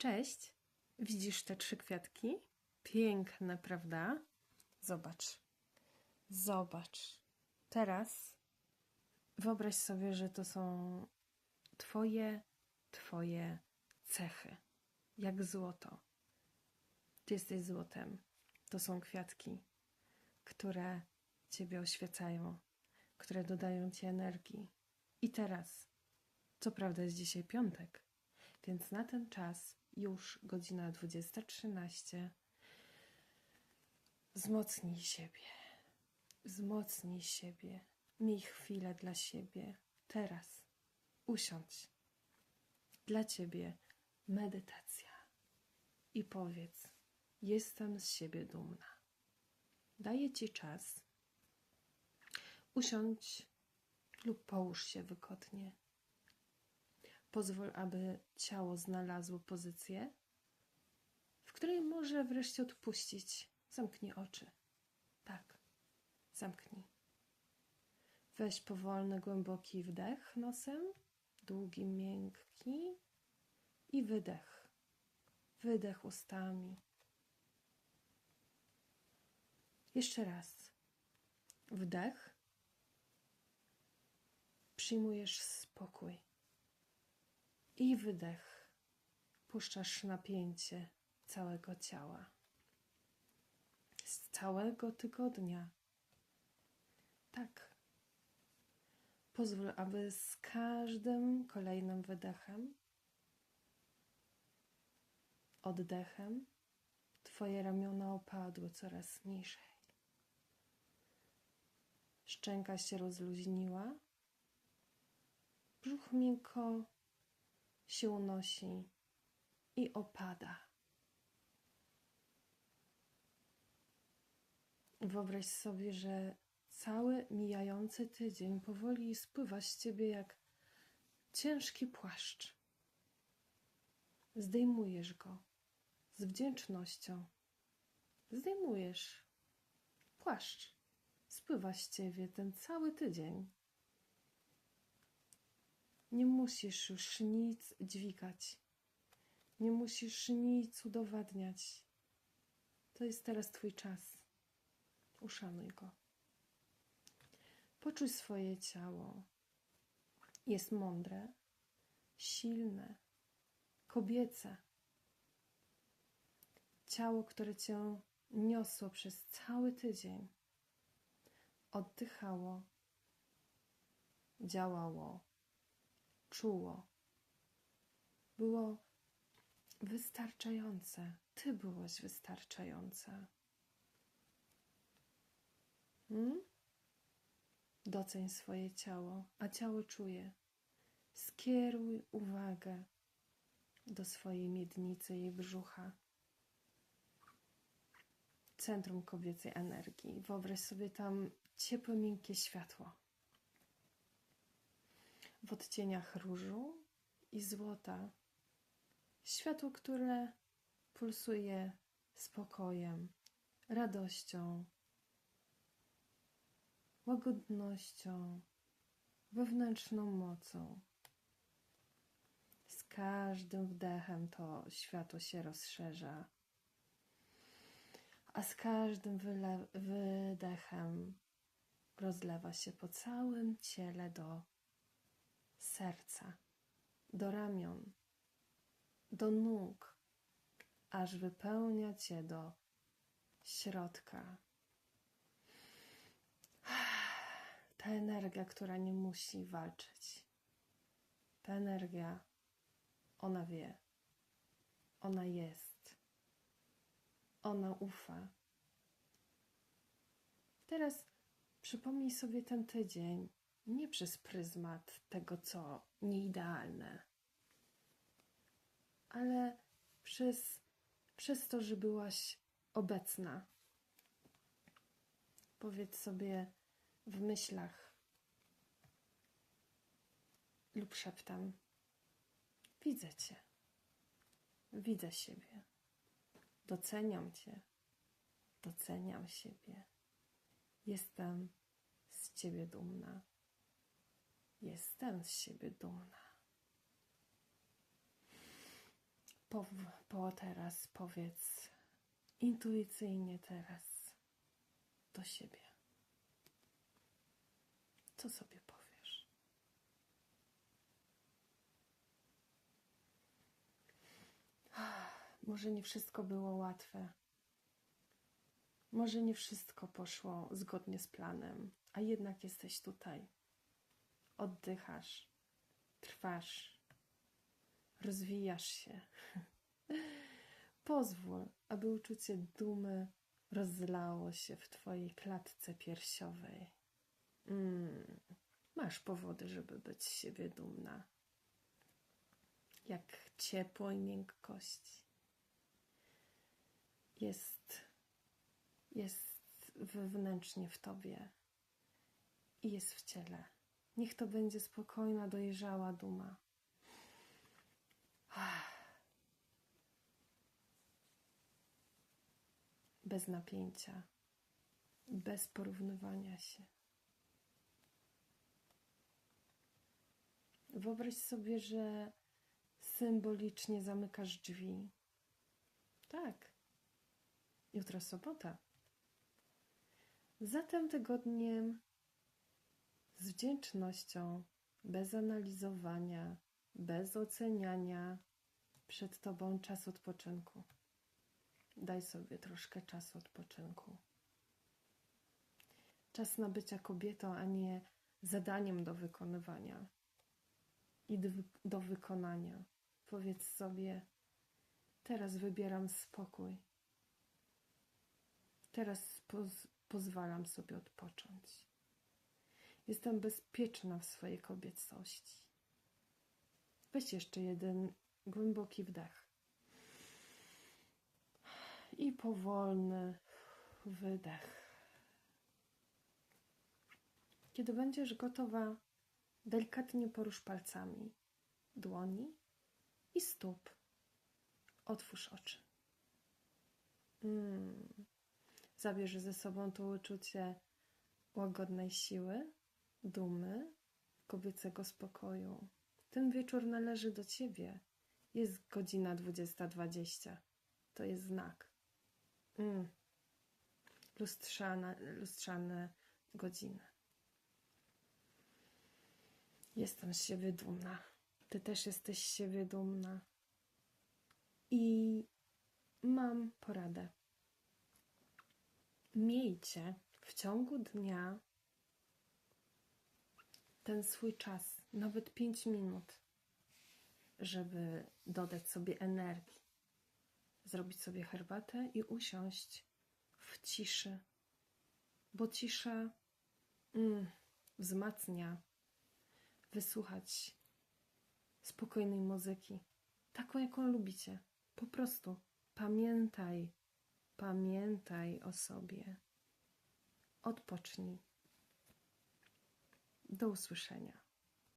Cześć. Widzisz te trzy kwiatki? Piękne, prawda? Zobacz. Zobacz. Teraz wyobraź sobie, że to są twoje, twoje cechy. Jak złoto. Ty jesteś złotem. To są kwiatki, które ciebie oświecają, które dodają ci energii. I teraz, co prawda jest dzisiaj piątek, więc na ten czas już godzina 20.13 wzmocnij siebie. Wzmocnij siebie. Miej chwilę dla siebie. Teraz. Usiądź. Dla ciebie medytacja. I powiedz: Jestem z siebie dumna. Daję ci czas. Usiądź lub połóż się wygodnie. Pozwól, aby ciało znalazło pozycję, w której może wreszcie odpuścić. Zamknij oczy. Tak, zamknij. Weź powolny, głęboki wdech nosem, długi, miękki i wydech. Wydech ustami. Jeszcze raz. Wdech. Przyjmujesz spokój. I wydech. Puszczasz napięcie całego ciała. Z całego tygodnia. Tak. Pozwól, aby z każdym kolejnym wydechem, oddechem, Twoje ramiona opadły coraz niżej. Szczęka się rozluźniła, brzuch miękko się unosi i opada. Wyobraź sobie, że cały mijający tydzień powoli spływa z ciebie jak ciężki płaszcz. Zdejmujesz go z wdzięcznością. Zdejmujesz płaszcz. Spływa z ciebie ten cały tydzień. Nie musisz już nic dźwigać. Nie musisz nic udowadniać. To jest teraz Twój czas. Uszanuj go. Poczuj swoje ciało. Jest mądre, silne, kobiece. Ciało, które cię niosło przez cały tydzień. Oddychało, działało czuło. Było wystarczające. Ty byłaś wystarczająca. Hmm? Doceń swoje ciało, a ciało czuje. Skieruj uwagę do swojej miednicy i brzucha. Centrum kobiecej energii. Wyobraź sobie tam ciepłe, miękkie światło w odcieniach różu i złota. Światło, które pulsuje spokojem, radością, łagodnością, wewnętrzną mocą. Z każdym wdechem to światło się rozszerza, a z każdym wydechem rozlewa się po całym ciele do serca, do ramion, do nóg, aż wypełnia cię do środka. Ta energia, która nie musi walczyć. Ta energia, ona wie, ona jest, ona ufa. Teraz przypomnij sobie ten tydzień, nie przez pryzmat tego, co nieidealne, ale przez, przez to, że byłaś obecna. Powiedz sobie w myślach lub szeptam: Widzę Cię, widzę siebie, doceniam Cię, doceniam siebie, jestem z Ciebie dumna. Jestem z siebie dumna. Po, po teraz powiedz intuicyjnie teraz do siebie. Co sobie powiesz? Może nie wszystko było łatwe. Może nie wszystko poszło zgodnie z planem, a jednak jesteś tutaj. Oddychasz, trwasz, rozwijasz się. Pozwól, aby uczucie dumy rozlało się w twojej klatce piersiowej. Mm, masz powody, żeby być z siebie dumna. Jak ciepło i miękkość. Jest, jest wewnętrznie w tobie i jest w ciele. Niech to będzie spokojna, dojrzała duma. Bez napięcia, bez porównywania się. Wyobraź sobie, że symbolicznie zamykasz drzwi. Tak. Jutro sobota. Zatem tygodniem z wdzięcznością, bez analizowania, bez oceniania, przed Tobą czas odpoczynku. Daj sobie troszkę czasu odpoczynku. Czas na bycia kobietą, a nie zadaniem do wykonywania i do, wykonania. Powiedz sobie: Teraz wybieram spokój. Teraz poz, pozwalam sobie odpocząć. Jestem bezpieczna w swojej kobiecości. Weź jeszcze jeden głęboki wdech. I powolny wydech. Kiedy będziesz gotowa, delikatnie porusz palcami dłoni i stóp. Otwórz oczy. Mm. Zabierz ze sobą to uczucie łagodnej siły, dumy, kobiecego spokoju. Ten wieczór należy do ciebie. Jest godzina 20.20. To jest znak. Mm. Lustrzane, lustrzane godziny. Jestem z siebie dumna. Ty też jesteś z siebie dumna. I mam poradę. Miejcie w ciągu dnia ten swój czas, nawet 5 minut, żeby dodać sobie energii, zrobić sobie herbatę i usiąść w ciszy, bo cisza mm, wzmacnia, wysłuchać spokojnej muzyki, taką jaką lubicie. Po prostu pamiętaj, pamiętaj o sobie. Odpocznij. Do usłyszenia.